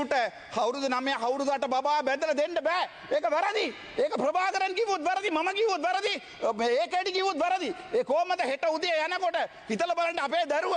මිනිසුට කවුරුදු නමය හවුරුදට බා බැදල දෙන්න බෑ. ඒක වැරදි. ඒක ප්‍රභාකරන් කිවුත් වැරදි මම කිව්වොත් වැරදි ඒකඩි කිවුත් වැරදි. ඒ කෝමද හෙට උදේ යනකොට හිතල බලන්න අපේ දරුව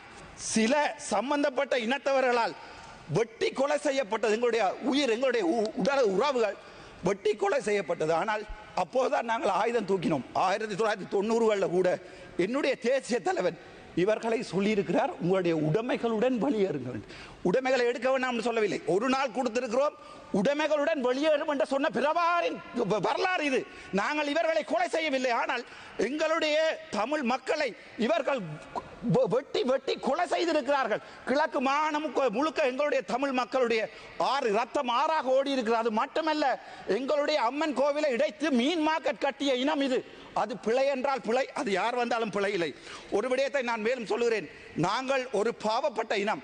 சில சம்பந்தப்பட்ட இனத்தவர்களால் வெட்டி கொலை செய்யப்பட்டது எங்களுடைய உயிர் எங்களுடைய உ- உடல் உறவுகள் வெட்டி கொலை செய்யப்பட்டது. ஆனால் அப்போதுதான் நாங்கள் ஆயுதம் தூக்கினோம். ஆயிரத்தி தொள்ளாயிரத்தி தொண்ணூறுகளில் கூட என்னுடைய தேசிய தலைவன் இவர்களை சொல்லியிருக்கிறார். உங்களுடைய உடைமைகளுடன் வெளியேறுங்கள். உடைமைகளை எடுக்க வேண்டாம்னு சொல்லவில்லை. ஒரு நாள் கொடுத்திருக்கிறோம். உடைமைகளுடன் வெளியேறும் என்று சொன்ன பிரபாரின் வரலாறு இது. நாங்கள் இவர்களை கொலை செய்யவில்லை. ஆனால் எங்களுடைய தமிழ் மக்களை இவர்கள் வெட்டி வெட்டி கொலை செய்திருக்கிறார்கள். கிழக்கு மாகாணம் முழுக்க எங்களுடைய தமிழ் மக்களுடைய ஆறு ரத்தம் ஆறாக ஓடி இருக்கிறது அது மட்டுமல்ல எங்களுடைய அம்மன் கோவிலை இடைத்து மீன் மார்க்கெட் கட்டிய இனம் இது. அது பிழை என்றால் பிழை அது யார் வந்தாலும் பிழை இல்லை. ஒரு விடயத்தை நான் மேலும் சொல்கிறேன் நாங்கள் ஒரு பாவப்பட்ட இனம்.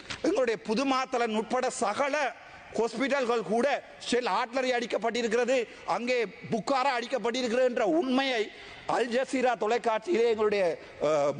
எங்களுடைய புதுமாத்தலன் உட்பட சகல ஹாஸ்பிட்டல்கள் கூட ஷெல் ஆட்லரி அடிக்கப்பட்டிருக்கிறது அங்கே புக்காரா அடிக்கப்பட்டிருக்கிறது என்ற உண்மையை அல் ஜசீரா தொலைக்காட்சியிலே எங்களுடைய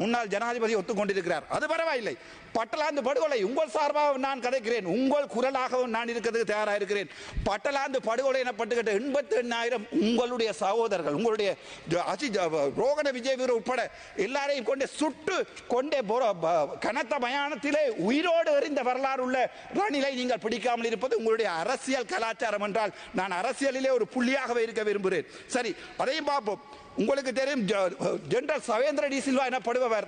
முன்னாள் ஜனாதிபதி ஒத்துக்கொண்டிருக்கிறார். அது பரவாயில்லை. பட்டலாந்து படுகொலை. உங்கள் சார்பாக நான் கதைக்கிறேன். உங்கள் குரலாகவும் நான் இருக்கிறதுக்கு தயாராக இருக்கிறேன். பட்டலாந்து படுகொலை எனப்பட்டுக்கிட்ட எண்பத்தி எண்ணாயிரம் உங்களுடைய சகோதரர்கள் உங்களுடைய ஜ- அஜி ஜ- ரோகண விஜய் வீரர் உட்பட எல்லாரையும் கொண்டு சுட்டு கொண்டே ப- கனத்த மயானத்திலே உயிரோடு எறிந்த வரலாறு உள்ள ரணிலை நீங்கள் பிடிக்காமல் இருப்பது உங்களுடைய அரசியல் கலாச்சாரம் என்றால் நான் அரசியலிலே ஒரு புள்ளியாகவே இருக்க விரும்புகிறேன். சரி அதையும் பார்ப்போம். உங்களுக்கு தெரியும் ஜெனரல் சவேந்திர டி சில்வா எனப்படுபவர்.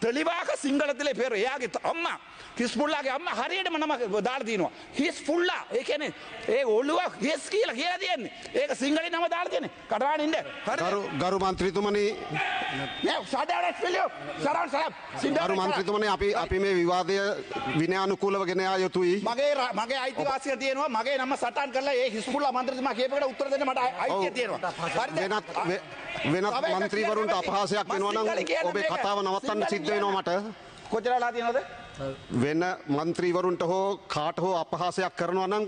තෙලිවාක සිංහලතිලේ පෙර එයාගේ අම්ම හිස්පුල්ලාගේ අම්ම හරියටම නම දාර්දීනවා. හිස් පුල්ලා ඒකනේ ඒ ඔල්ලුවක් හෙස් කියල කියලා තියන්නේ. ඒක සිංහලි නම දාර්තියන කටවානින්ට හරු. ගරු මන්ත්‍රීතුමන. සඩට පිලියෝ සරන් සහ ගරු මන්ත්‍රීතුමන අපි අපි මේ විවාදය විනයානුකූලව ගෙනයා යුතුයි. මගේ මගේ අයිතිවාසය තියනවා. මගේ නම සටන් කරලා ඒ හිස්පුල්ලා මන්ත්‍රතුම කියපට උත්තරදන මට අයිතිය තියෙනවා. වෙනත් කියන්න අපහාසයක්. වෙනවා නම් ඔබේ. කතාව නවත්තන්න සිද්ධ වෙනවා මට. කොච්චරලා තියෙනවද වෙන මන්ත්‍රීවරුන්ට හෝ කාට හෝ අපහාසයක් කරනවා නම්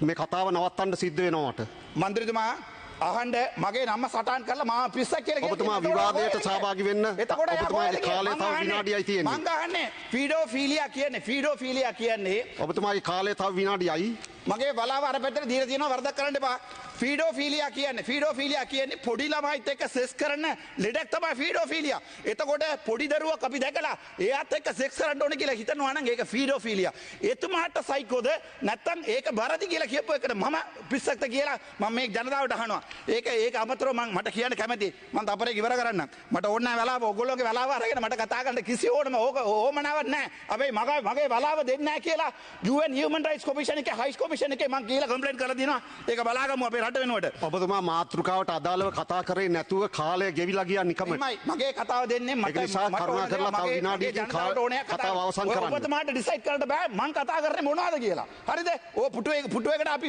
මේ කතාව නවත්තන්න සිද්ධ වෙනවා මට. මන්ත්‍රතුමා අහන්ඩ මගේ නම්ම සටන් කරලා මා පිස්ස කියල ඔබතුමා විවාදයට සහභාගි වෙන්න ඔබතුමාගේ කාලය තව විනාඩියයි තියෙන්නේ. මංගහන්නේ ෆීඩෝ ෆිලිය කියන්නේ ෆීඩෝ ෆිලිය කියන්නේ ඔබතුමාගේ කාලය තව විනාඩියයි. මගේ බලාව අර පැත්තට දීලා තියෙනවා වරදක් කරන්න එපා. ෆීඩෝ ෆීලියා කියන්නේ ෆීඩෝ ෆීලියා කියන්නේ පොඩි ළමයිත් එක්ක සෙස් කරන ලෙඩක් තමයි ෆීඩෝ ෆීලියා එතකොට පොඩි දරුවක් අපි දැකලා එයාත් එක්ක සෙක්ස් කරන්න ඕනේ කියලා හිතනවා නම් ඒක ෆීඩෝ ෆීලියා එතුමාට සයිකෝද නැත්තම් ඒක බරදි කියලා කියපු එකට මම පිස්සක්ද කියලා මම මේ ජනතාවට අහනවා. ඒක ඒක අමතරව මම මට කියන්න කැමතියි. මම තපරේ ඉවර කරන්න මට ඕන නැහැ වෙලාව ඔයගොල්ලෝගේ වෙලාව අරගෙන මට කතා කරන්න කිසි ඕනම ඕක ඕමනාවක් නැහැ හැබැයි මගේ මගේ වෙලාව දෙන්නේ නැහැ කියලා UN Human Rights Commission එකේ High Commission එකේ මම කියලා කම්ප්ලේන්ට් කරලා දිනවා. ඒක බලාගමු අපේ රට වෙනුවට. ඔබතුමා මාතෘකාවට අදාළව කතා කරේ නැතුව කාලය ගෙවිලා ගියා නිකමට. මයි මගේ කතාව දෙන්නේ මට නිසා කරුණා කරලා තව විනාඩියකින් කතාව අවසන් කරන්න. ඔබතුමාට ඩිසයිඩ් කරන්න බෑ. මං කතා කරන්නේ මොනවද කියලා. හරිද? ඔය පුටුවේ පුටුවේකට අපි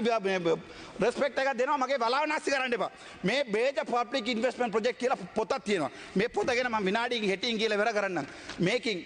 රෙස්පෙක්ට් එකක් දෙනවා. මගේ බලාව නැස්ති කරන්න එපා. මේ බේජ පබ්ලික් ඉන්වෙස්ට්මන්ට් ප්‍රොජෙක්ට් කියලා පොතක් තියෙනවා. මේ පොත ගැන මම විනාඩියකින් හෙටින් කියලා ඉවර කරන්නම්. මේකින්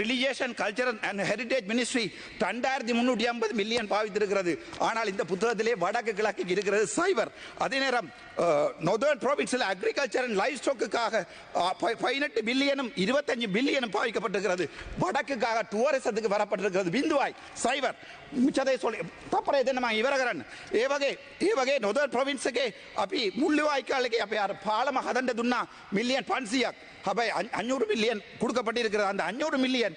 religious and culture and heritage ministry ரெண்டாயிரத்தி முந்நூற்றி ஐம்பது மில்லியன் பாவித்திருக்கிறது. ஆனால் இந்த புத்தகத்திலே வடக்கு கிழக்கு இருக்கிறது சைவர் அதே நேரம் நொதர்ன் ப்ராவின்ஸில் அக்ரிகல்ச்சர் அண்ட் லைஃப் ஸ்டோக்குக்காக பதினெட்டு பில்லியனும் இருபத்தஞ்சு பில்லியனும் பாவிக்கப்பட்டிருக்கிறது. வடக்குக்காக டூரிசத்துக்கு வரப்பட்டிருக்கிறது பிந்துவாய் சைவர் மிச்சதை சொல்லி தப்பரை தினமா இவரகரன்? ஏவகே ஏவகே நொதர் ப்ரொவின்ஸுக்கு அப்பி முள்ளுவாய்க்காலுக்கு அப்போ யார்? பாலமாக அதண்ட துண்ணா மில்லியன் பான்சியா அப்போ அஞ்சூறு மில்லியன் கொடுக்கப்பட்டிருக்கிறது. அந்த அஞ்சு மில்லியன்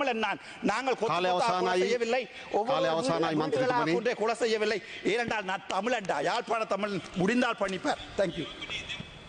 தமிழன் நான் நாங்கள். செய்யவில்லை. ஒவ்வொரு கொலை செய்யவில்லை. ஏனென்றால் நான் தமிழன்டா யாழ்ப்பாண தமிழ் முடிந்தால் பண்ணிப்பார். தேங்க்யூ